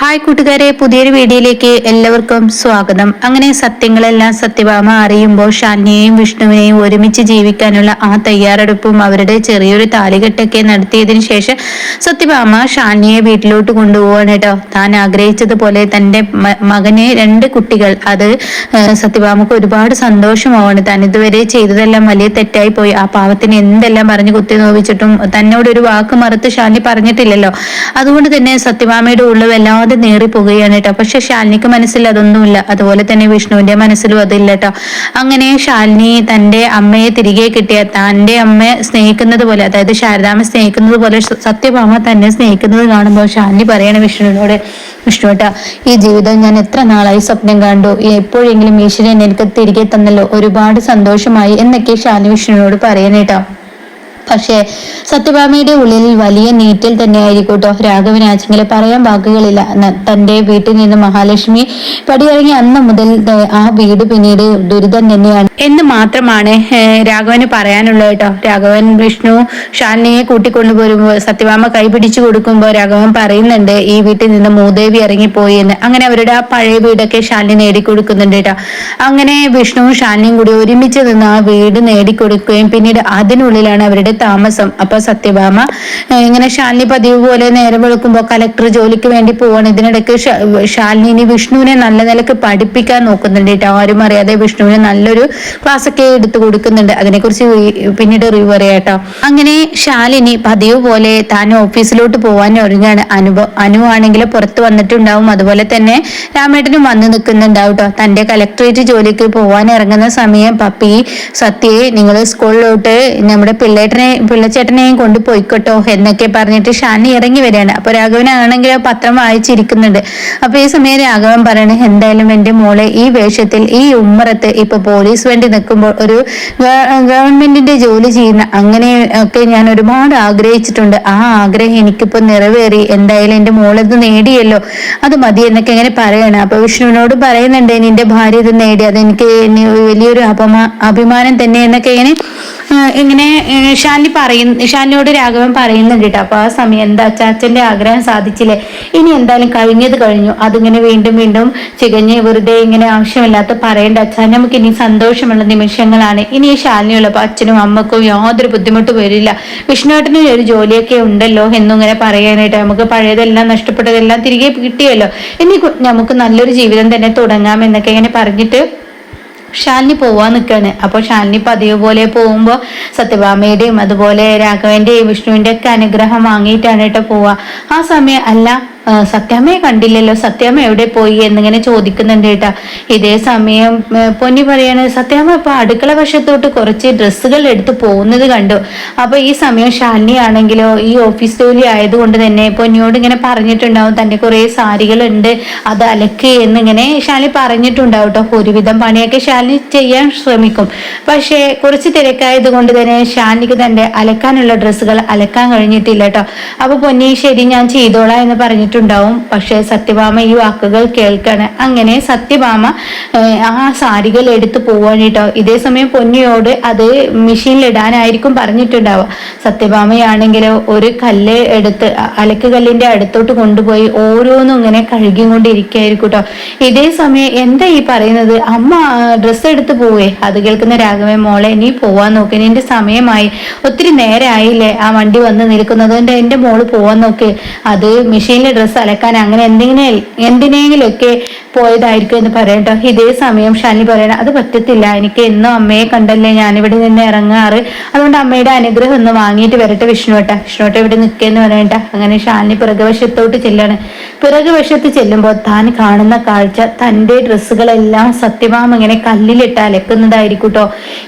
Hi കൂട്ടുകാരെ പുതിയൊരു വീഡിയോയിലേക്ക് എല്ലാവർക്കും സ്വാഗതം. അങ്ങനെ സത്യങ്ങളെല്ലാം സത്യഭാമ അറിയുമ്പോൾ ഷാനിയെയും വിഷ്ണുവിനെയും ഒരുമിച്ച് ജീവിക്കാനുള്ള ആ തയ്യാറെടുപ്പും അവരുടെ ചെറിയൊരു താലികെട്ടൊക്കെ നടത്തിയതിനു ശേഷം സത്യഭാമ ഷാന്യയെ വീട്ടിലോട്ട് കൊണ്ടുപോവാണ് കേട്ടോ. താൻ ആഗ്രഹിച്ചതുപോലെ തന്റെ മകനെ രണ്ട് കുട്ടികൾ. അത് സത്യഭാമക്ക് ഒരുപാട് സന്തോഷമാവാണ്. താൻ ഇതുവരെ ചെയ്തതെല്ലാം വലിയ തെറ്റായി പോയി. ആ പാവത്തിന് എന്തെല്ലാം പറഞ്ഞ് കുത്തി നോവിച്ചിട്ടും തന്നോട് ഒരു വാക്ക് മറുത്ത് ഷാന്യ പറഞ്ഞിട്ടില്ലല്ലോ. അതുകൊണ്ട് തന്നെ സത്യഭാമയുടെ ഉള്ളവെല്ലാം വല്ലാതെ നേറിപ്പോകുകയാണ് കേട്ടോ. പക്ഷെ ശാലിനിക്ക് മനസ്സിൽ അതൊന്നുമില്ല. അതുപോലെ തന്നെ വിഷ്ണുവിന്റെ മനസ്സിലും അതില്ല കേട്ടോ. അങ്ങനെ ശാലിനി തന്റെ അമ്മയെ തിരികെ കിട്ടിയ തന്റെ അമ്മയെ സ്നേഹിക്കുന്നത് പോലെ അതായത് ശാരദാമ്മ സ്നേഹിക്കുന്നത് പോലെ സത്യഭാമ തന്നെ സ്നേഹിക്കുന്നത് കാണുമ്പോൾ ശാലിനി പറയണ വിഷ്ണുവിനോട് വിഷ്ണു കേട്ടോ ഈ ജീവിതം ഞാൻ എത്ര നാളായി സ്വപ്നം കണ്ടു. എപ്പോഴെങ്കിലും ഈശ്വരൻ എനിക്ക് തിരികെ തന്നല്ലോ. ഒരുപാട് സന്തോഷമായി എന്നൊക്കെ ശാലിനി വിഷ്ണുവിനോട് പറയണേട്ടോ പക്ഷേ സത്യഭാമയുടെ ഉള്ളിൽ വലിയ നീറ്റൽ തന്നെയായിരിക്കും കേട്ടോ രാഘവനാച്ചെങ്കിൽ പറയാൻ വാക്കുകളില്ല. തന്റെ വീട്ടിൽ നിന്ന് മഹാലക്ഷ്മി പടിയിറങ്ങി അന്ന് മുതൽ ആ വീട് പിന്നീട് ദുരിതം തന്നെയാണ്. എന്ന് മാത്രമാണ് രാഘവന് പറയാനുള്ളത് കേട്ടോ. രാഘവൻ വിഷ്ണു ഷാലിനിയെ കൂട്ടിക്കൊണ്ടുപോരുമ്പോൾ സത്യഭാമ കൈപിടിച്ചു കൊടുക്കുമ്പോൾ രാഘവൻ പറയുന്നുണ്ട് ഈ വീട്ടിൽ നിന്ന് മൂദേവി ഇറങ്ങിപ്പോയി എന്ന്. അങ്ങനെ അവരുടെ ആ പഴയ വീടൊക്കെ ശാലിനി നേടിക്കൊടുക്കുന്നുണ്ട് കേട്ടോ. അങ്ങനെ വിഷ്ണുവും ഷാലിനിയും കൂടി ഒരുമിച്ച് നിന്ന് ആ വീട് നേടിക്കൊടുക്കുകയും പിന്നീട് അതിനുള്ളിലാണ് അവരുടെ താമസം. അപ്പൊ സത്യഭാമ ഇങ്ങനെ ശാലിനി പതിവ് പോലെ നേരെ വെളുക്കുമ്പോൾ കലക്ടർ ജോലിക്ക് വേണ്ടി പോവാണ്. ഇതിനിടയ്ക്ക് ശാലിനി വിഷ്ണുവിനെ നല്ല നിലയ്ക്ക് പഠിപ്പിക്കാൻ നോക്കുന്നുണ്ട് കേട്ടോ. ആരും അറിയാതെ വിഷ്ണുവിന് നല്ലൊരു ക്ലാസ് ഒക്കെ എടുത്തു കൊടുക്കുന്നുണ്ട്. അതിനെക്കുറിച്ച് പിന്നീട് റിവ്യൂ പറയാം കേട്ടോ. അങ്ങനെ ശാലിനി പതിവ് പോലെ താൻ ഓഫീസിലോട്ട് പോവാൻ ഒരുങ്ങാണ്. അനുഭവം അനു ആണെങ്കിൽ പുറത്ത് വന്നിട്ടുണ്ടാവും. അതുപോലെ തന്നെ രാമേട്ടനും വന്ന് നിൽക്കുന്നുണ്ടാവും കേട്ടോ. തന്റെ കലക്ടറേറ്റ് ജോലിക്ക് പോവാൻ ഇറങ്ങുന്ന സമയം പപ്പി സത്യയെ നിങ്ങൾ സ്കൂളിലോട്ട് നമ്മുടെ പിള്ളേട്ടനെ പിള്ളച്ചേട്ടനെയും കൊണ്ട് പോയിക്കോട്ടോ എന്നൊക്കെ പറഞ്ഞിട്ട് ഷാനി ഇറങ്ങി വരികയാണ്. അപ്പൊ രാഘവനാണെങ്കിൽ പത്രം വായിച്ചിരിക്കുന്നുണ്ട്. അപ്പൊ ഈ സമയം രാഘവൻ പറയണ എന്തായാലും എന്റെ മോളെ ഈ വേഷത്തിൽ ഈ ഉമ്മറത്ത് ഇപ്പൊ പോലീസ് വേണ്ടി നിൽക്കുമ്പോൾ ഒരു ഗവൺമെന്റിന്റെ ജോലി ചെയ്യുന്ന അങ്ങനെ ഒക്കെ ഞാൻ ഒരുപാട് ആഗ്രഹിച്ചിട്ടുണ്ട്. ആ ആഗ്രഹം എനിക്കിപ്പോ നിറവേറി. എന്തായാലും എന്റെ മോളത് നേടിയല്ലോ. അത് മതി എന്നൊക്കെ ഇങ്ങനെ പറയണം. അപ്പൊ വിഷ്ണുവിനോട് പറയുന്നുണ്ട് നിന്റെ ഭാര്യ ഇത് നേടി. അത് എനിക്ക് വലിയൊരു അപമാ അഭിമാനം തന്നെ എന്നൊക്കെ ഇങ്ങനെ ഇങ്ങനെ ഷാനി പറയുന്ന ഷാനിയോട് രാഘവൻ പറയുന്നുണ്ട് കേട്ടോ. അപ്പൊ ആ സമയം എന്താ അച്ചാച്ചന്റെ ആഗ്രഹം സാധിച്ചില്ലേ? ഇനി എന്തായാലും കഴിഞ്ഞത് കഴിഞ്ഞു. അതിങ്ങനെ വീണ്ടും വീണ്ടും ചികഞ്ഞ് വെറുതെ ഇങ്ങനെ ആവശ്യമില്ലാത്ത പറയേണ്ട അച്ഛാ. നമുക്ക് ഇനി സന്തോഷമുള്ള നിമിഷങ്ങളാണ്. ഇനി ഈ ഷാലിനിയുള്ളപ്പോ അച്ഛനും അമ്മക്കും യാതൊരു ബുദ്ധിമുട്ട് വരില്ല. വിഷ്ണുവേട്ടനും ഒരു ജോലിയൊക്കെ ഉണ്ടല്ലോ എന്നും ഇങ്ങനെ പറയാനായിട്ട് നമുക്ക് പഴയതെല്ലാം നഷ്ടപ്പെട്ടതെല്ലാം തിരികെ കിട്ടിയല്ലോ. ഇനി നമുക്ക് നല്ലൊരു ജീവിതം തന്നെ തുടങ്ങാം എന്നൊക്കെ ഇങ്ങനെ പറഞ്ഞിട്ട് ഷാലിനി പോവാൻ നിൽക്കുകയാണ് അപ്പോൾ ഷാലിനി പതിവ് പോലെ പോകുമ്പോൾ സത്യഭാമയുടെയും അതുപോലെ രാഘവന്റെയും വിഷ്ണുവിന്റെ ഒക്കെ അനുഗ്രഹം വാങ്ങിയിട്ടാണ് കേട്ടോ പോവാ. ആ സമയം അല്ല സത്യാമ്മയെ കണ്ടില്ലല്ലോ. സത്യാമ്മ എവിടെ പോയി എന്നിങ്ങനെ ചോദിക്കുന്നുണ്ട് കേട്ടാ. ഇതേ സമയം പൊന്നി പറയാണ് സത്യാമ്മ ഇപ്പൊ അടുക്കള വശത്തോട്ട് കുറച്ച് ഡ്രസ്സുകൾ എടുത്ത് പോകുന്നത് കണ്ടു. അപ്പൊ ഈ സമയം ശാലിനി ആണെങ്കിലോ ഈ ഓഫീസ് ജോലി ആയതുകൊണ്ട് തന്നെ പൊന്നിയോട് ഇങ്ങനെ പറഞ്ഞിട്ടുണ്ടാവും. തന്റെ കുറെ സാരികൾ ഉണ്ട് അത് അലക്ക് എന്നിങ്ങനെ ശാലിനി പറഞ്ഞിട്ടുണ്ടാവും കേട്ടോ. ഒരുവിധം പണിയൊക്കെ ശാലിനി ചെയ്യാൻ ശ്രമിക്കും. പക്ഷേ കുറച്ച് തിരക്കായത് കൊണ്ട് തന്നെ ശാലിനിക്ക് തന്റെ അലക്കാനുള്ള ഡ്രസ്സുകൾ അലക്കാൻ കഴിഞ്ഞിട്ടില്ല കേട്ടോ. അപ്പൊ പൊന്നി ശരി ഞാൻ ചെയ്തോളാം എന്ന് പറഞ്ഞിട്ട് ഉണ്ടാവും പക്ഷേ സത്യഭാമ ഈ വാക്കുകൾ കേൾക്കാണ്. അങ്ങനെ സത്യഭാമ ആ സാരികൾ എടുത്തു പോവാനിട്ടോ ഇതേ സമയം പൊന്നിയോട് അത് മെഷീനിലിടാനായിരിക്കും പറഞ്ഞിട്ടുണ്ടാവുക. സത്യഭാമയാണെങ്കിൽ ഒരു കല്ല് എടുത്ത് അലക്ക് കല്ലിന്റെ അടുത്തോട്ട് കൊണ്ടുപോയി ഓരോന്നും ഇങ്ങനെ കഴുകിക്കൊണ്ടിരിക്കുകയായിരിക്കും കേട്ടോ. ഇതേ സമയം എന്താ ഈ പറയുന്നത്? അമ്മ ഡ്രസ്സ് എടുത്ത് പോവേ. അത് കേൾക്കുന്ന രാഘവൻ മോളെ നീ പോവാൻ നോക്ക്. നിന്റെ സമയമായി. ഒത്തിരി നേരമായില്ലേ ആ വണ്ടി വന്ന് നിൽക്കുന്നത്. എന്റെ മോൾ പോവാൻ നോക്ക്. അത് മെഷീനിലെ ഡ്രസ്സ് അലക്കാൻ അങ്ങനെ എന്തെങ്കിലും എന്തിനെങ്കിലുമൊക്കെ പോയതായിരിക്കും എന്ന് പറയട്ടോ ഇതേ സമയം ഷാനി പറയണം അത് പറ്റത്തില്ല എനിക്ക് എന്നും അമ്മയെ കണ്ടല്ലേ ഞാനിവിടെ നിന്ന് ഇറങ്ങാറ്. അതുകൊണ്ട് അമ്മയുടെ അനുഗ്രഹം ഒന്ന് വാങ്ങിയിട്ട് വരട്ടെ വിഷ്ണുവട്ട. വിഷ്ണുവട്ട ഇവിടെ നിൽക്കേന്ന് പറയണ്ട അങ്ങനെ ഷാനി പിറകുവശത്തോട്ട് ചെല്ലാണ്. പിറകുവശത്ത് ചെല്ലുമ്പോൾ താൻ കാണുന്ന കാഴ്ച തന്റെ ഡ്രസ്സുകളെല്ലാം സത്യമാം ഇങ്ങനെ കല്ലിലിട്ട് അലക്കുന്നതായിരിക്കും കേട്ടോ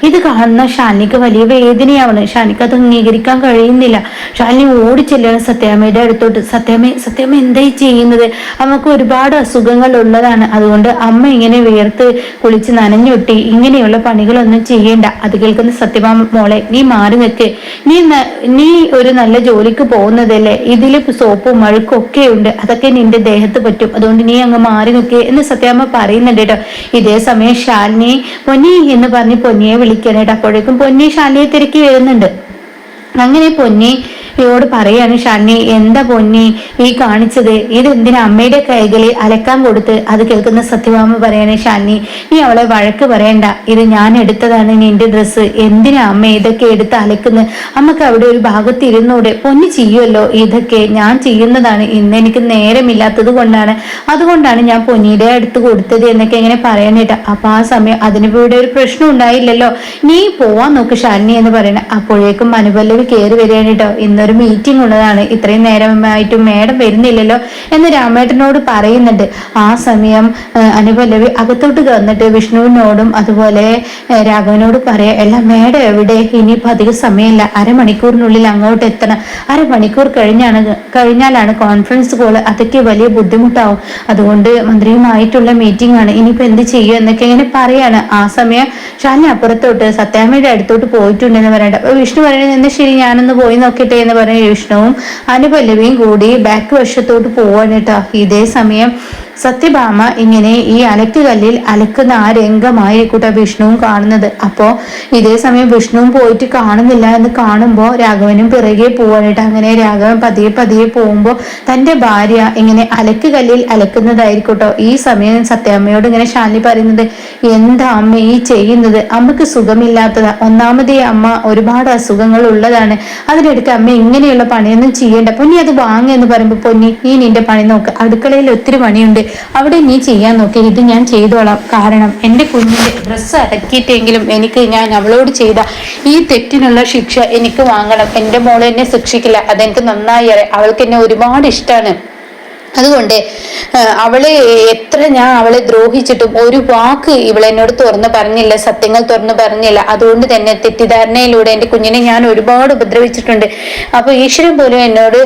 ഇത് കാണുന്ന ഷാനിക്ക് വലിയ വേദനയാവണ് ഷാനിക്ക് അത് അംഗീകരിക്കാൻ കഴിയുന്നില്ല. ഷാനി ഓടി ചെല്ലാണ് സത്യാമ്മയുടെ അടുത്തോട്ട്. സത്യാമ്മ സത്യാമ്മ എന്തായി ചെയ്യുന്നത്? നമുക്ക് ഒരുപാട് അസുഖങ്ങൾ ഉള്ളതാണ്. അതുകൊണ്ട് അമ്മ ഇങ്ങനെ വേർത്ത് കുളിച്ച് നനഞ്ഞൊട്ടി ഇങ്ങനെയുള്ള പണികളൊന്നും ചെയ്യേണ്ട. അത് കേൾക്കുന്ന സത്യഭാമ മോളെ നീ മാറി നിൽക്ക്. നീ നീ ഒരു നല്ല ജോലിക്ക് പോകുന്നതല്ലേ? ഇതിൽ സോപ്പും മഴുക്കും ഒക്കെ ഉണ്ട്. അതൊക്കെ നിന്റെ ദേഹത്ത് പറ്റും. അതുകൊണ്ട് നീ അങ്ങ് മാറി നിൽക്കേ. എന്ന് സത്യാമ്മ പറയുന്നുണ്ട് കേട്ടോ. ഇതേ സമയം ശാലിനി പൊന്നി എന്ന് പറഞ്ഞ് പൊന്നിയെ വിളിക്കാനായിട്ട് അപ്പോഴേക്കും പൊന്നി ഷാലിനിയെ തിരക്കി വരുന്നുണ്ട്. അങ്ങനെ പൊന്നി ഇവയോട് പറയാണ് ഷണ്ണി എന്താ പൊന്നി ഈ കാണിച്ചത്? ഇത് എന്തിനാ അമ്മയുടെ കൈകളിൽ അലക്കാൻ കൊടുത്ത് അത് കേൾക്കുന്ന സത്യഭാമ പറയാണ് ഷണ്ണി നീ അവളെ വഴക്ക് പറയണ്ട. ഇത് ഞാൻ എടുത്തതാണ് നിന്റെ ഡ്രസ്സ് എന്തിനാ അമ്മ ഇതൊക്കെ എടുത്ത് അലക്കുന്നത് അമ്മയ്ക്ക് അവിടെ ഒരു ഭാഗത്ത് ഇരുന്നൂടെ. പൊന്നി ചെയ്യുമല്ലോ ഇതൊക്കെ. ഞാൻ ചെയ്യുന്നതാണ്. ഇന്ന് എനിക്ക് നേരമില്ലാത്തത് കൊണ്ടാണ്. അതുകൊണ്ടാണ് ഞാൻ പൊന്നിയുടെ അടുത്ത് കൊടുത്തത് എന്നൊക്കെ ഇങ്ങനെ പറയാനായിട്ട് അപ്പൊ ആ സമയം അതിന് ഇവിടെ ഒരു പ്രശ്നം ഉണ്ടായില്ലല്ലോ. നീ പോവാൻ നോക്ക് ഷണ്ണി എന്ന് പറയണ. അപ്പോഴേക്കും അനുപല്ലവി കയറി വരികയാണ് കേട്ടോ. ഇന്നൊരു മീറ്റിംഗ് ഉള്ളതാണ്. ഇത്രയും നേരമായിട്ടും മേഡം വരുന്നില്ലല്ലോ എന്ന് രാമേട്ടനോട് പറയുന്നുണ്ട്. ആ സമയം അനുപല്ലവി അകത്തോട്ട് കന്നിട്ട് വിഷ്ണുവിനോടും അതുപോലെ രാഘവനോട് പറയാ അല്ല മേഡം എവിടെ? ഇനിയിപ്പോ അധികം സമയമില്ല. അരമണിക്കൂറിനുള്ളിൽ അങ്ങോട്ട് എത്തണം. അരമണിക്കൂർ കഴിഞ്ഞാണ് കഴിഞ്ഞാലാണ് കോൺഫറൻസ് കോൾ അതൊക്കെ വലിയ ബുദ്ധിമുട്ടാവും. അതുകൊണ്ട് മന്ത്രിയുമായിട്ടുള്ള മീറ്റിംഗ് ആണ്. ഇനിയിപ്പോ എന്ത് ചെയ്യും എന്നൊക്കെ ഇങ്ങനെ പറയാണ്. ആ സമയം ഷാനി അപ്പുറത്തോട്ട് സത്യാമ്മയുടെ അടുത്തോട്ട് പോയിട്ടുണ്ടെന്ന് പറയണ്ട. വിഷ്ണു പറയുന്നത് ശരി? ഞാനൊന്ന് പോയി നോക്കട്ടെ എന്ന് പറഞ്ഞ വിഷ്ണുവും അനുപല്ലവിയും കൂടി ബാക്ക് വശത്തോട്ട് പോവാണ് കേട്ടോ ഇതേ സമയം സത്യഭാമ ഇങ്ങനെ ഈ അലക്കുകല്ലിൽ അലക്കുന്ന ആ രംഗമായിരിക്കൂട്ട വിഷ്ണുവും കാണുന്നത്. അപ്പോ ഇതേ സമയം വിഷ്ണുവും പോയിട്ട് കാണുന്നില്ല എന്ന് കാണുമ്പോൾ രാഘവനും പിറകെ പോവാനായിട്ട് അങ്ങനെ രാഘവൻ പതിയെ പതിയെ പോകുമ്പോൾ തന്റെ ഭാര്യ ഇങ്ങനെ അലക്കുകല്ലിൽ അലക്കുന്നതായിരിക്കട്ടോ ഈ സമയം സത്യാമ്മയോട് ഇങ്ങനെ ശാലി പറയുന്നത്. എന്താ അമ്മ ഈ ചെയ്യുന്നത്? അമ്മയ്ക്ക് സുഖമില്ലാത്തതാ. ഒന്നാമതേ അമ്മ ഒരുപാട് അസുഖങ്ങൾ ഉള്ളതാണ്. അതിനിടയ്ക്ക് അമ്മ ഇങ്ങനെയുള്ള പണിയൊന്നും ചെയ്യേണ്ട. പൊന്നി അത് വാങ്ങുക പറയുമ്പോൾ പൊന്നി നീ നിന്റെ പണി നോക്ക്. അടുക്കളയിൽ ഒത്തിരി പണിയുണ്ട്. അവിടെ നീ ചെയ്യാൻ നോക്കി ഇത് ഞാൻ ചെയ്തോളാം. കാരണം എന്റെ കുഞ്ഞിന്റെ ഡ്രസ്സ് അടക്കിയിട്ടെങ്കിലും എനിക്ക് ഞാൻ അവളോട് ചെയ്ത ഈ തെറ്റിനുള്ള ശിക്ഷ എനിക്ക് വാങ്ങണം. എന്റെ മോളെന്നെ ശിക്ഷിക്കില്ല. അതെനിക്ക് നന്നായി അറിയാം. അവൾക്ക് എന്നെ ഒരുപാട് ഇഷ്ടമാണ് അതുകൊണ്ട് അവളെ എത്ര ഞാൻ അവളെ ദ്രോഹിച്ചിട്ടും ഒരു വാക്ക് ഇവളെന്നോട് തുറന്നു പറഞ്ഞില്ല സത്യങ്ങൾ തുറന്നു പറഞ്ഞില്ല. അതുകൊണ്ട് തന്നെ തെറ്റിദ്ധാരണയിലൂടെ എന്റെ കുഞ്ഞിനെ ഞാൻ ഒരുപാട് ഉപദ്രവിച്ചിട്ടുണ്ട്. അപ്പൊ ഈശ്വരൻ പോലും എന്നോട്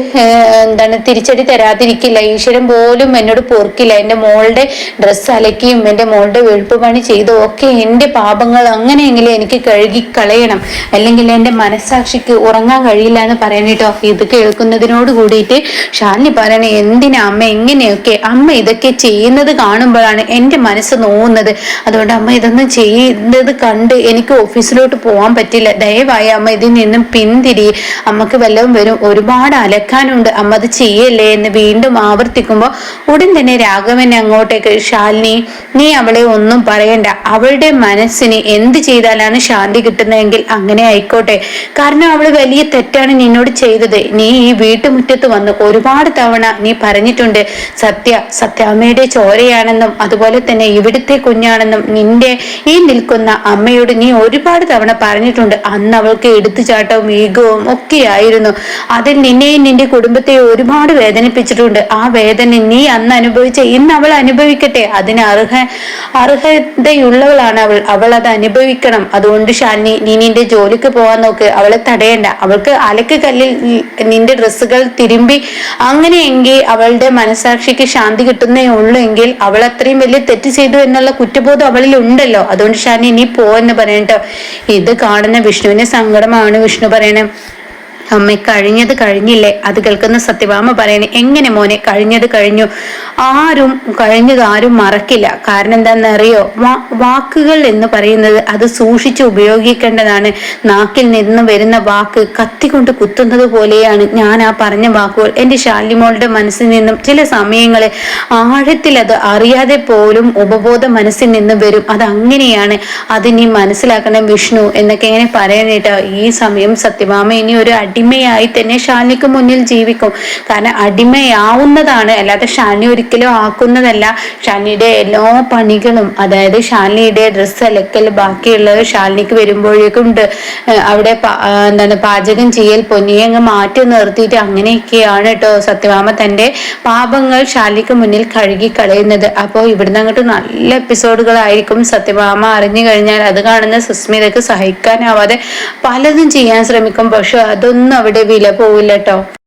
എന്താണ് തിരിച്ചടി തരാതിരിക്കില്ല. ഈശ്വരൻ പോലും എന്നോട് പൊറുക്കില്ല. എന്റെ മോളുടെ ഡ്രസ്സ് അലക്കിയും എന്റെ മോളുടെ വെളുപ്പ് പണി ചെയ്തും ഒക്കെ എന്റെ പാപങ്ങൾ അങ്ങനെയെങ്കിലും എനിക്ക് കഴുകി കളയണം. അല്ലെങ്കിൽ എന്റെ മനസ്സാക്ഷിക്ക് ഉറങ്ങാൻ കഴിയില്ല എന്ന് പറയണേട്ടോ ഇത് കേൾക്കുന്നതിനോട് കൂടിയിട്ട് ഷാലിനി പറയണേ എന്തിനാ അമ്മ എങ്ങനെയൊക്കെ അമ്മ ഇതൊക്കെ ചെയ്യുന്നത് കാണുമ്പോഴാണ് എന്റെ മനസ്സ് നോവുന്നത്. അതുകൊണ്ട് അമ്മ ഇതൊന്നും ചെയ്യുന്നത് കണ്ട് എനിക്ക് ഓഫീസിലോട്ട് പോകാൻ പറ്റില്ല. ദയവായി അമ്മ ഇതിൽ നിന്നും പിന്തിരി. അമ്മയ്ക്ക് വല്ലതും വരും. ഒരുപാട് അലക്കാനുണ്ട്. അമ്മ അത് ചെയ്യല്ലേ എന്ന് വീണ്ടും ആവർത്തിക്കുമ്പോൾ ഉടൻ തന്നെ രാഘവൻ അങ്ങോട്ടേക്ക് ശാലിനി നീ അവളെ ഒന്നും പറയണ്ട. അവളുടെ മനസ്സിന് എന്ത് ചെയ്താലാണ് ശാന്തി കിട്ടുന്നതെങ്കിൽ അങ്ങനെ ആയിക്കോട്ടെ. കാരണം അവൾ വലിയ തെറ്റാണ് നിന്നോട് ചെയ്തത്. നീ ഈ വീട്ടുമുറ്റത്ത് വന്ന് ഒരുപാട് തവണ നീ പറഞ്ഞിട്ടുണ്ട് പറഞ്ഞിട്ടുണ്ട് സത്യ സത്യാമ്മയുടെ ചോരയാണെന്നും അതുപോലെ തന്നെ ഇവിടുത്തെ കുഞ്ഞാണെന്നും നിന്റെ ഈ നിൽക്കുന്ന അമ്മയോട് നീ ഒരുപാട് തവണ പറഞ്ഞിട്ടുണ്ട്. അന്ന് അവൾക്ക് എടുത്തുചാട്ടവും ഈഗവും ഒക്കെ ആയിരുന്നു. അതിൽ നിന്നെയും നിന്റെ കുടുംബത്തെ ഒരുപാട് വേദനിപ്പിച്ചിട്ടുണ്ട്. ആ വേദന നീ അന്ന് അനുഭവിച്ച ഇന്ന് അവൾ അനുഭവിക്കട്ടെ. അതിന് അർഹ അർഹതയുള്ളവളാണ് അവൾ. അവൾ അത് അനുഭവിക്കണം. അതുകൊണ്ട് ഷാനി നീ നിന്റെ ജോലിക്ക് പോകാൻ നോക്ക്. അവളെ തടയണ്ട. അവൾക്ക് അലക്ക് കല്ലിൽ നിന്റെ ഡ്രസ്സുകൾ തിരുമ്പി അങ്ങനെയെങ്കിൽ അവളുടെ മനസാക്ഷിക്ക് ശാന്തി കിട്ടുന്നേ ഉള്ളൂ എങ്കിൽ അവൾ അത്രയും വലിയ തെറ്റ് ചെയ്തു എന്നുള്ള കുറ്റബോധം അവളിൽ ഉണ്ടല്ലോ. അതുകൊണ്ട് ഷാനി ഇനി പോ എന്ന് പറയണ്ടോ ഇത് കാണുന്ന വിഷ്ണുവിന്റെ സങ്കടമാണ് വിഷ്ണു പറയണേ. അമ്മ കഴിഞ്ഞത് കഴിഞ്ഞില്ലേ? അത് കേൾക്കുന്ന സത്യഭാമ പറയണേ എങ്ങനെ മോനെ കഴിഞ്ഞത് കഴിഞ്ഞു? ആരും കഴിഞ്ഞത് ആരും മറക്കില്ല. കാരണം എന്താണെന്നറിയോ വാക്കുകൾ എന്ന് പറയുന്നത് അത് സൂക്ഷിച്ച് ഉപയോഗിക്കേണ്ടതാണ്. നാക്കിൽ നിന്ന് വരുന്ന വാക്ക് കത്തിക്കൊണ്ട് കുത്തുന്നത് പോലെയാണ് ഞാൻ ആ പറഞ്ഞ വാക്കുകൾ. എന്റെ ശാലിമോളുടെ മനസ്സിൽ നിന്നും ചില സമയങ്ങളിൽ ആഴത്തിൽ അത് അറിയാതെ പോലും ഉപബോധ മനസ്സിൽ നിന്ന് വരും. അത് അങ്ങനെയാണ് അത് നീ മനസ്സിലാക്കണം വിഷ്ണു എന്നൊക്കെ ഇങ്ങനെ പറയാനായിട്ട് ഈ സമയം സത്യഭാമ ഇനി ഒരു അടിമയായി തന്നെ ഷാനിക്ക് മുന്നിൽ ജീവിക്കും. കാരണം അടിമയാവുന്നതാണ്. അല്ലാതെ ഷാനി ഒരിക്കലും ആക്കുന്നതല്ല. ഷാനിയുടെ എല്ലാ പണികളും അതായത് ഷാനിയുടെ ഡ്രസ്സ് അലക്കൽ ബാക്കിയുള്ളത് ഷാലിനിക്ക് വരുമ്പോഴേക്കും അവിടെ എന്താണ് പാചകം ചെയ്യൽ പൊന്നിയെ അങ്ങ് മാറ്റി നിർത്തിയിട്ട് അങ്ങനെയൊക്കെയാണ് കേട്ടോ സത്യഭാമ തന്റെ പാപങ്ങൾ ഷാലിക്ക് മുന്നിൽ കഴുകി കളയുന്നത്. അപ്പോൾ ഇവിടുന്ന് അങ്ങോട്ട് നല്ല എപ്പിസോഡുകളായിരിക്കും. സത്യഭാമ അറിഞ്ഞു കഴിഞ്ഞാൽ അത് കാണുന്ന സുസ്മിതക്ക് സഹിക്കാനാവാതെ പലതും ചെയ്യാൻ ശ്രമിക്കും. പക്ഷെ അതൊന്നും ഒന്നും അവിടെ വില പോവില്ല കേട്ടോ